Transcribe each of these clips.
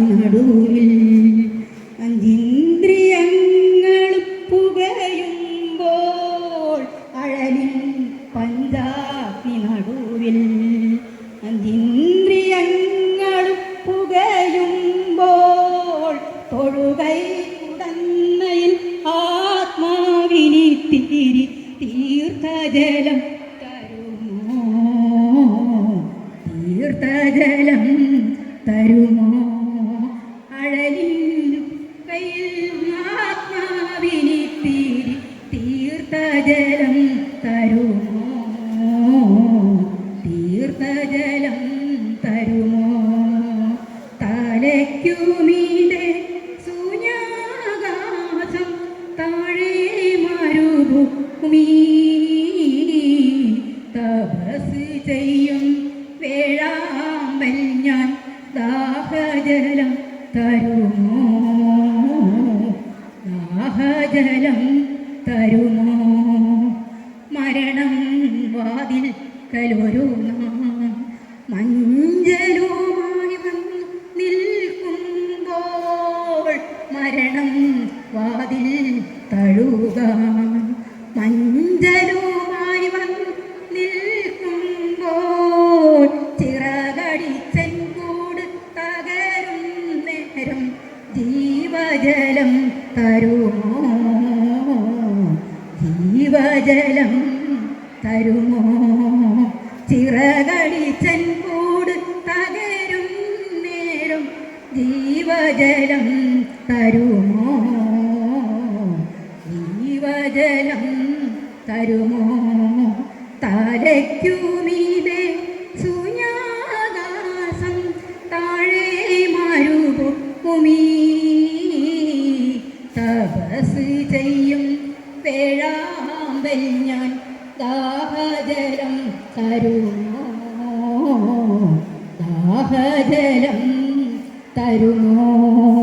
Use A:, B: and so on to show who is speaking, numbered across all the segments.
A: നടുവിൽ അഞ്ചിന്ദ്രിയങ്ങളും പുകയുമ്പോൾ അഴലിൻ പഞ്ചാഗ്നി നടുവിൽ അഞ്ചിന്ദ്രിയങ്ങളും പുകയുമ്പോൾ തൊഴുകൈ കുടന്നയിൽ ആത്മാവിനി തിരി തീർത്ഥജലം തരുമോ? തീർത്ഥജലം തരുമോ? തരുമോ? മരണം വാതിൽ കലൊരു മഞ്ചലുമായി തഴുക മഞ്ചലുമായി വന്നു നിൽക്കുമ്പോൾ ചിറകടിച്ചൻ കൂട് തകരും നേരം ജീവജലം തരുമോ? ജീവജലം തരുമോ? ചിറകടിച്ചൻ കൂട് തകരും നേരം ജീവജലം തരുമോ? ജീവജലം തരുമോ? തലയ്ക്കുമീതെ ശൂന്യാകാശം താഴെ മരുഭൂമി. തപസ് ചെയ്യും വേഴാമ്പൽ ഞാൻ ദാഹജലം തരുമോ? ദാഹജലം തരുമോ?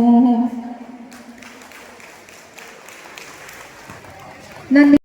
A: una